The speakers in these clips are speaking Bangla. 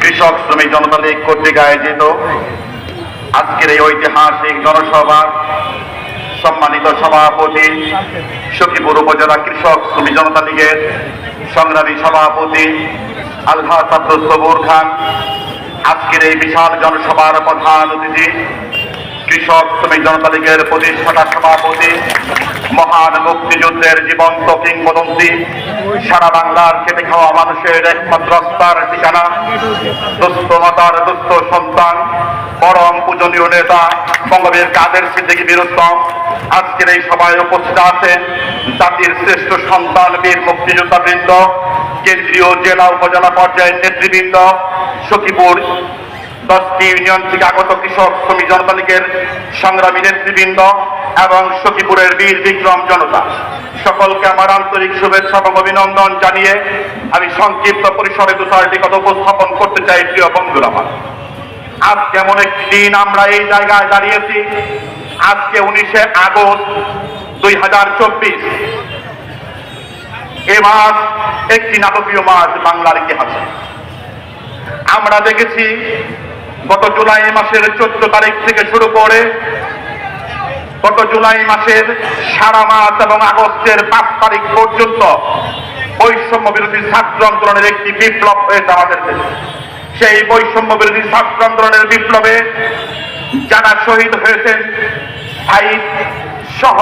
কৃষক শ্রমিক জনতা লীগ কর্তৃক আয়োজিত আজকের এই ঐতিহাসিক জনসভা সম্মানিত সভাপতি সখীপুর উপজেলা কৃষক শ্রমিক জনতা লীগের সংগ্রামী সভাপতি আলহা ছাত্র সবুর খান। আজকের এই বিশাল জনসভার প্রধান অতিথি কৃষক শ্রমিক জনতা লীগের প্রতিষ্ঠাতা সভাপতি, মহান মুক্তিযুদ্ধের জীবন্ত কিংবদন্তি। সারা বাংলার খেটে খাওয়া মানুষের একমাত্র রাস্তার ঠিকানা, দুস্থ মাতার দুস্থ সন্তান, পরম পূজনীয় নেতা, বঙ্গবীর কাদের সিদ্দিকী বিরুদ্ধম আজকের এই সভায় উপস্থিত আছেন জাতির শ্রেষ্ঠ সন্তান বীর মুক্তিযোদ্ধা বৃন্দ কেন্দ্রীয় জেলা উপজেলা পর্যায়ের নেতৃবৃন্দ, সখীপুর দশটি ইউনিয়ন থেকে আগত কৃষক, শ্রমিক জনতা লীগের সংগ্রামী নেতৃবৃন্দ এবং সখীপুরের বীর বিক্রম জনতা। সকলকে আমার আন্তরিক শুভেচ্ছা এবং অভিনন্দন জানিয়ে আমি সংক্ষিপ্ত পরিসরে দু চারটি কথা উপস্থাপন করতে চাই, প্রিয় বন্ধুরা আজ কেমন একটি দিন আমরা এই জায়গায় দাঁড়িয়েছি। আজকে উনিশে আগস্ট দুই হাজার চব্বিশ। এ মাস একটি নাটকীয় মাস বাংলার ইতিহাসে। আমরা দেখেছি গত জুলাই মাসের চোদ্দ তারিখ থেকে শুরু করে গত জুলাই মাসের সারা মাস এবং আগস্টের পাঁচ তারিখ পর্যন্ত বৈষম্য বিরোধী ছাত্র আন্দোলনের একটি বিপ্লব হয়েছে আমাদের দেশে সেই বৈষম্য বিরোধী ছাত্র আন্দোলনের বিপ্লবে যারা শহীদ হয়েছেন, সাইদ সহ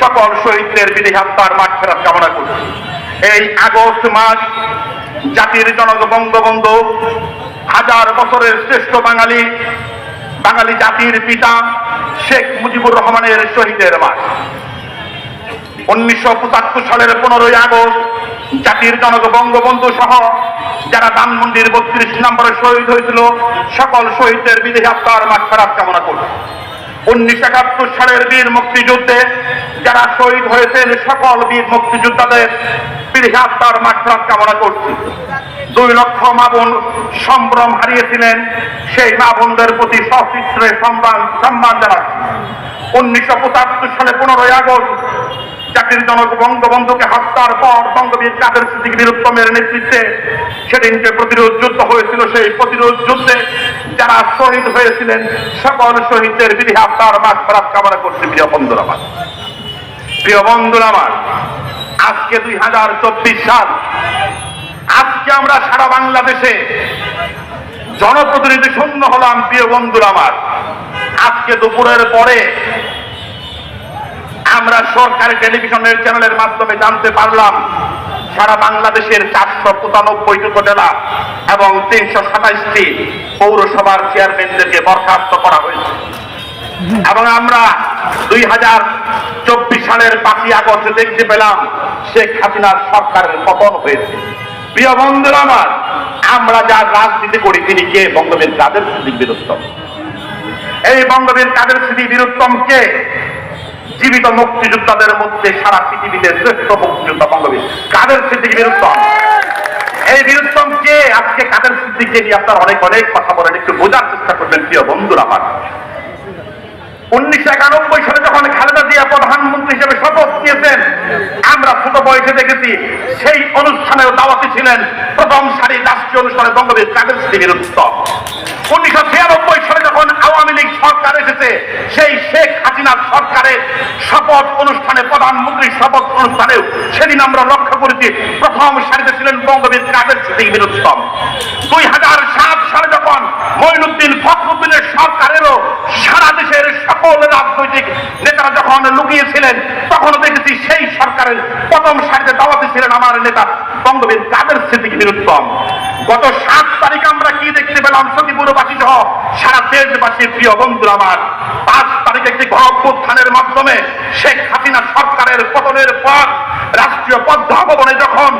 সকল শহীদদের বিধি হত্যার মাঠ ফেরত কামনা করছি। এই আগস্ট মাস জাতির জনক বঙ্গবন্ধু হাজার বছরের শ্রেষ্ঠ বাঙালি বাঙালি জাতির পিতা শেখ মুজিবুর রহমানের শহীদের মাস। উনিশশো পঁচাত্তর সালের পনেরোই আগস্ট জাতির জনক বঙ্গবন্ধু সহ যারা ধানমন্ডির বত্রিশ নম্বরে শহীদ হয়েছিল, সকল শহীদদের বিধি হত্যার মাঠ খারাপ কামনা করছে উনিশশো একাত্তর সালের বীর মুক্তিযুদ্ধে যারা শহীদ হয়েছেন সকল বীর মুক্তিযোদ্ধাদের বিধি হত্যার মাঠ খারাপ কামনা করছি। দুই লক্ষ মা বোন সম্ভ্রম হারিয়েছিলেন, সেই মা বোনদের প্রতি সচিত্রে সম্মান সম্মান জানাচ্ছি। উনিশশো পঁচাত্তর সালে পনেরোই আগস্ট জাতির জনক বঙ্গবন্ধুকে হত্যার পর বঙ্গবীর কাদের সিদ্দিক বীরুত্তমের নেতৃত্বে সেদিনকে প্রতিরোধ যুদ্ধ হয়েছিল। সেই প্রতিরোধ যুদ্ধে যারা শহীদ হয়েছিলেন, সকল শহীদদের বিধি মাঠ ফেরাত কামনা করছে, প্রিয় বন্ধুরা। প্রিয় বন্ধুরা আমার, আজকে দুই হাজার চব্বিশ সাল। আজকে আমরা সারা বাংলাদেশে জনপ্রতিনিধি শূন্য হলাম, প্রিয় বন্ধুরা আমার। আজকে দুপুরের পরে আমরা সরকারি টেলিভিশনের চ্যানেলের মাধ্যমে জানতে পারলাম, সারা বাংলাদেশের চারশো পঁচানব্বই উপজেলা এবং তিনশো সাতাইশটি পৌরসভার চেয়ারম্যানদেরকে বরখাস্ত করা হয়েছে। এবং আমরা দুই হাজার চব্বিশ সালের পাঁচই আগস্ট দেখতে পেলাম শেখ হাসিনার সরকারের পতন হয়েছে। প্রিয় বন্ধুরা আমার, আমরা যার রাজনীতি করি, তিনি কে? বঙ্গবীর কাদের স্মৃতি বীরুত্তম। এই বঙ্গবীর কাদের স্মৃতি বীরুত্তমকে জীবিত মুক্তিযোদ্ধাদের মধ্যে সারা পৃথিবীতে শ্রেষ্ঠ মুক্তিযোদ্ধা বঙ্গবীর। কাদের স্মৃতি বীরুত্তম? এই বীরুত্তম কে? আজকে কাদের স্মৃতিকে নিয়ে আপনার অনেক অনেক কথা বলেন একটু বোঝার চেষ্টা করবেন, প্রিয় বন্ধুরা আমার। উনিশশো একানব্বই সালে যখন খালেদা জিয়া প্রধানমন্ত্রী হিসেবে শপথ নিয়েছেন, আমরা ছোট বয়সে দেখেছি সেই অনুষ্ঠানেও দাওয়াতি ছিলেন প্রথম সারি রাষ্ট্রীয় অনুষ্ঠানে বঙ্গবীর কাদের বীরুত্তম উনিশশো ছিয়ানব্বই সালে আওয়ামী লীগ সরকার এসেছে, সেই শেখ হাসিনার সরকারের শপথ অনুষ্ঠানে প্রধানমন্ত্রীর শপথ অনুষ্ঠানেও সেদিন আমরা লক্ষ্য করেছি, প্রথম সারিতে ছিলেন বঙ্গবীর কাদের স্মৃতি বীরুত্তম। দুই হাজার সাত সালে যখন মঈনুদ্দিন ফখরুদ্দিনের সরকারেরও সারা দেশের সকল রাজনৈতিক নেতারা যখন লুকিয়েছিলেন তখন দেখেছি সেই সরকারের প্রথম সারিতে দাওয়াতে ছিলেন আমার নেতা বঙ্গবীর কাদের স্মৃতি বীরুত্তম। গত সাত কি দেখতে পেলাম সতীপুরবাসী সহ সারা দেশবাসীর প্রিয় বন্ধুরা আমার। পাঁচ তারিখে একটি গণঅভ্যুত্থানের মাধ্যমে শেখ হাসিনা সরকারের পতনের পর রাষ্ট্রীয় পদ্মা ভবনে যখন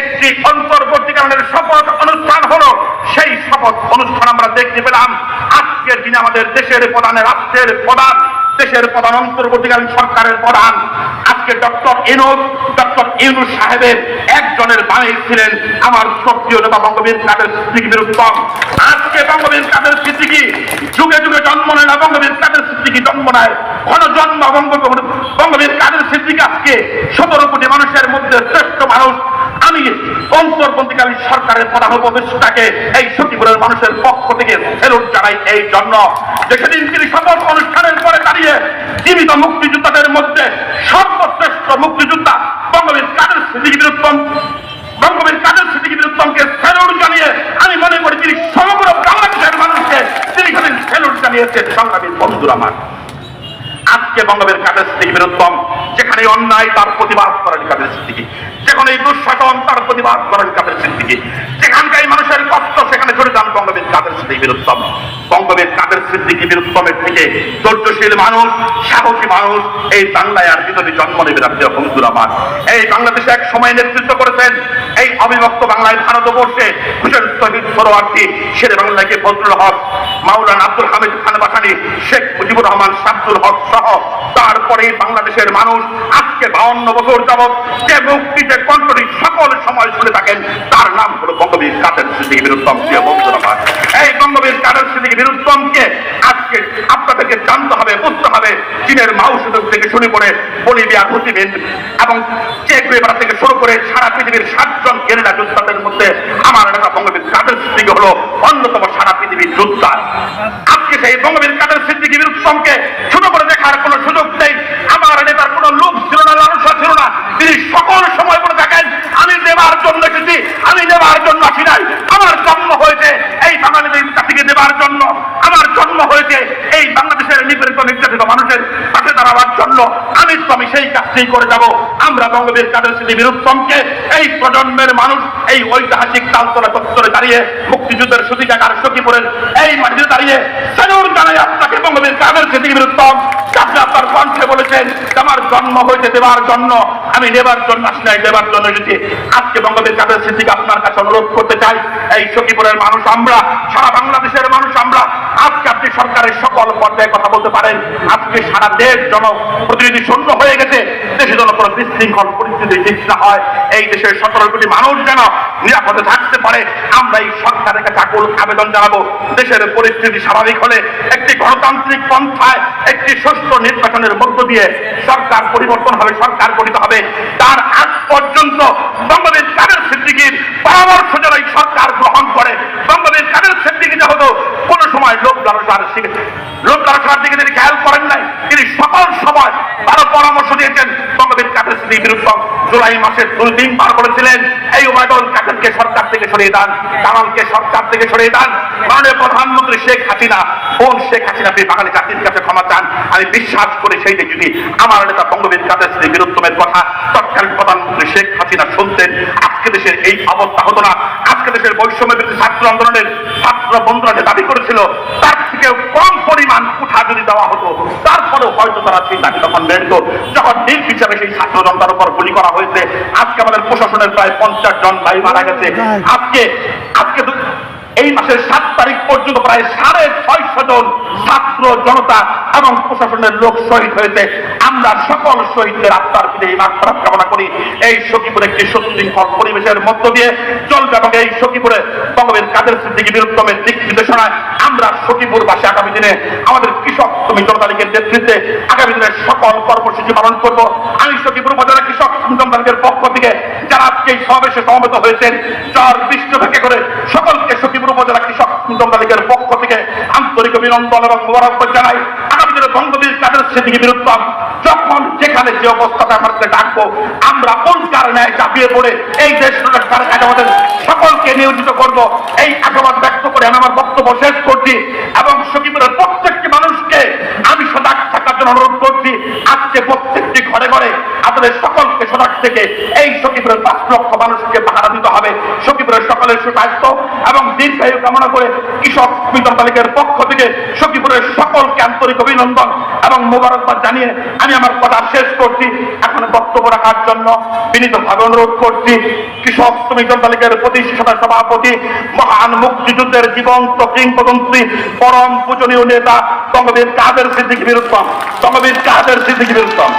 একটি অন্তর্বর্তীকরণের শপথ অনুষ্ঠান হলো, সেই শপথ অনুষ্ঠান আমরা দেখতে পেলাম। আজকের দিনে আমাদের দেশের প্রধান রাষ্ট্রের প্রধান দেশের প্রধান অন্তর্বর্তীকালীন সরকারের প্রধান আজকে ডক্টর ইনুস, ডক্টর ইউনুস সাহেবের একজনের বাণী ছিলেন আমার সক্রিয় নেতা বঙ্গবীর কাদের সিদ্দিকির উত্তম আজকে বঙ্গবীর কাদের সিদ্দিকি যুগে যুগে জন্ম নেয় না বঙ্গবীর কাদের সিদ্দিকি জন্ম নেয় ঘন জন্ম বঙ্গবীর কাদের সিদ্দিকি আজকে সতেরো কোটি মানুষের মধ্যে শ্রেষ্ঠ মানুষ? আমি অন্তর্বর্তীকালীন সরকারের প্রধান উপদেষ্টাকে এই সখীপুরের মানুষের পক্ষ থেকে ফেরত জানাই এই জন্য যে সেদিন তিনি সকল অনুষ্ঠানের পরে দাঁড়িয়ে জীবিত মুক্তিযোদ্ধাদের মধ্যে সর্বশ্রেষ্ঠ মুক্তিযোদ্ধা বঙ্গবীর কাদের সিদ্দিকি বিরুদ্ধম বঙ্গবীর কাদের সিদ্দিকি বিরুদ্ধমকে ফেরত জানিয়ে আমি মনে করি তিনি সমগ্র বাংলাদেশের মানুষকে তিনি সেদিন ফেরত জানিয়েছেন সংগ্রামী বন্ধুরা আমার আজকে বঙ্গবের কাদের সিদ্দিকি বীরোত্তম যেখানে অন্যায় তার প্রতিবাদ করেন কাদের সিদ্দিকি যেখানে দুঃশাসন তার প্রতিবাদ করেন কাদের সিদ্দিকি যেখানকার মানুষের কষ্ট, সেখানে ছড়ে যান বঙ্গবীর কাদের সিদ্দিকি বিরুদ্ধম বঙ্গবীর কাদের সিদ্দিকি বিরুদ্ধমের থেকে? ধৈর্যশীল মানুষ, সাহসী মানুষ, এই বাংলায় আর ভিতরে জন্ম নেবে রাজ্য বন্ধুরা আমার। এই বাংলাদেশে এক সময় নেতৃত্ব করেছেন এই অবিভক্ত বাংলায় ভারতবর্ষে হুসেন শহীদ সরোয়ার্থী শেরে বাংলাকে ফজলুল হক, মাওলানা আব্দুল হামিদ খান বাসানি শেখ মুজিবুর রহমান, শামসুল হক সহ। তারপরে বাংলাদেশের মানুষ আজকে বাউন্ন বছর যাবৎ যে মুক্তিতে কণ্ঠটি সকল সময় শুনে থাকেন, তার নাম হলো বঙ্গবীর কাদের সিদ্দিকী বিরুদ্ধম প্রিয় বন্ধুরা। এই বঙ্গবীর কাদের সিদ্দিকী বিরুদ্ধমকে আজকে আপনাদেরকে জানতে হবে বুঝতে হবে চীনের মাউসুদ থেকে শুরু করে বলিভিয়া প্রতিবেদ এবং চেক রেবার থেকে শুরু করে সারা পৃথিবীর সাতজন গেরিলা যোদ্ধাদের মধ্যে আমার এলাকা বঙ্গবীর কাদের সিদ্দিকী হলো অন্যতম সারা পৃথিবীর যোদ্ধা। আজকে সেই বঙ্গবীর কাদের সিদ্দিকী বীর ছোট করে দেখার কোনো সুযোগ নেই আমার নেতার কোনো লোক ছিল না লালসা ছিল না তিনি সকল সময় করে থাকেন আমি দেবার জন্য এসেছি আমি নেবার জন্য আসি নাই আমার জন্ম হয়েছে এই বাঙালিদের কাছে দেবার জন্য আমার জন্ম হয়েছে এই বাংলাদেশের নিপীড়িত নির্যাতিত মানুষের দাঁড়াবার জন্য আমি আমি সেই কাজটি করে যাব। আমরা বঙ্গবীর কাদের স্মৃতি বিরুদ্ধমকে এই প্রজন্মের মানুষ এই ঐতিহাসিক তালতলা চত্বরে দাঁড়িয়ে মুক্তিযুদ্ধের সুতিকাকার সখীপুরের এই মাটিতে দাঁড়িয়ে সেনুর জানাই আপনাকে বঙ্গবীর কাদের স্মৃতি বিরুদ্ধম। আপনি আপনার কণ্ঠে বলেছেন আমার জন্ম হয়েছে দেবার জন্য। আমি নেবার জন্য আসি নাই, দেবার জন্য এসেছি। আজকে বঙ্গবীর কাদের স্মৃতিকে আপনার কাছে অনুরোধ করতে চাই। এই সখীপুরের মানুষ, আমরা সারা বাংলাদেশের মানুষ সরকারের সকল পর্যায়ে কথা বলতে পারেন। আজকে সারা দেশ জন প্রতিনিধি শূন্য হয়ে গেছে। দেশে যেন কোনো বিশৃঙ্খল পরিস্থিতি সৃষ্টি হয়। এই দেশের সতেরো কোটি মানুষ যেন নিরাপদে থাকতে পারে, আমরা এই সরকারের কাছে আকুল আবেদন জানাব। দেশের পরিস্থিতি স্বাভাবিক হলে একটি গণতান্ত্রিক পন্থায় একটি সুষ্ঠু নির্বাচনের মধ্য দিয়ে সরকার পরিবর্তন হবে, সরকার গঠিত হবে। তার আগ পর্যন্ত বঙ্গবীর কাদের সিদ্দিকির পরামর্শ যেন সরকার গ্রহণ করে? বঙ্গবীর কাদের সিদ্দিকি হতো কোনো সময় লোক শেখ কোন শেখ হাসিনা আপনি বাঙালি কাছে ক্ষমা আমি বিশ্বাস করি সেইটা যদি আমার নেতা বঙ্গবীর কাদের বিরুদ্ধমের কথা। তৎকালীন প্রধানমন্ত্রী শেখ হাসিনা শুনতেন। আজকে দেশের এই অবস্থা হতো না। আজকে দেশের বৈষম্য বৃদ্ধি ছাত্র আন্দোলনের ছাত্র বন্ধুরা যে দাবি করেছিল, তার থেকে কম পরিমাণ উঠা যদি দেওয়া হতো, তারপরেও হয়তো তারা সেই দাবি তখন মেনত যখন হিসাবে সেই ছাত্র জনতার উপর গুলি করা হয়েছে, আজকে আমাদের প্রশাসনের প্রায় পঞ্চাশ জন ভাই মারা গেছে। আজকে আজকে এই মাসের সাত তারিখ পর্যন্ত প্রায় সাড়ে ছয়শো জন ছাত্র, জনতা এবং প্রশাসনের লোক শহীদ হয়েছে। আমরা সকল শহীদদের আত্মার ফিরে এই মাত্রা কামনা করি। এই সখীপুরে একটি সুশৃঙ্খল পরিবেশের মধ্য দিয়ে চলবে এবং এই সখীপুরে বঙ্গবীর কাদের সিদ্দিকি বিরুদ্ধমের দিক নির্দেশনায় আমরা সখীপুর বাসে আগামী দিনে আমাদের কৃষক শ্রমিক জনতা লীগের নেতৃত্বে আগামী দিনে সকল কর্মসূচি পালন করব। আমি সখীপুর উপজেলা কৃষক জনতা পক্ষ থেকে যারা আজকে এই সমাবেশে সমবেত হয়েছেন, যার দৃষ্টি থেকে করে সকলকে সখীপুর উপজেলা কৃষক শ্রমিক লীগের পক্ষ থেকে আন্তরিক অভিনন্দন এবং মোবারকবাদ জানাই। আগামী দিনে বঙ্গবীর কাদের সিদ্দিকি বিরুদ্ধে যখন যেখানে যে অবস্থাটা আমাদের ডাকবো, আমরা কোন কারণে চাপিয়ে পড়ে এই দেশ রক্ষার কাজে আমাদের সকলকে নিয়োজিত করব। এই আশাবাদ ব্যক্ত করে আমি আমার বক্তব্য শেষ করছি এবং সখীপুরের প্রত্যেকটি মানুষকে আমি সজাগ থাকার জন্য অনুরোধ করছি আজকে প্রত্যেকটি ঘরে ঘরে আপনাদের সকলকে সজাগ থেকে এই সখীপুরের পাঁচ লক্ষ মানুষকে পাহারা দিতে হবে। সখীপুরের সকলের সুস্বাস্থ্য এবং দীর্ঘায়ু কামনা করে কৃষক শ্রমিক তালিকার পক্ষ থেকে সখীপুরের সকলকে আন্তরিক অভিনন্দন এবং মোবারকবাদ জানিয়ে আমি আমার কথা শেষ করছি। এখন বক্তব্য রাখার জন্য বিনীতভাবে অনুরোধ করছি, কৃষক শ্রমিক তালিকার প্রতিষ্ঠাতা সভাপতি, মহান মুক্তিযুদ্ধের জীবন্ত কিংবদন্তি, পরম পূজনীয় নেতা বঙ্গবীর কাদের সিদ্দিকি বিরুদ্ধম বঙ্গবীর কাদের সিদ্দিকি বিরুদ্ধম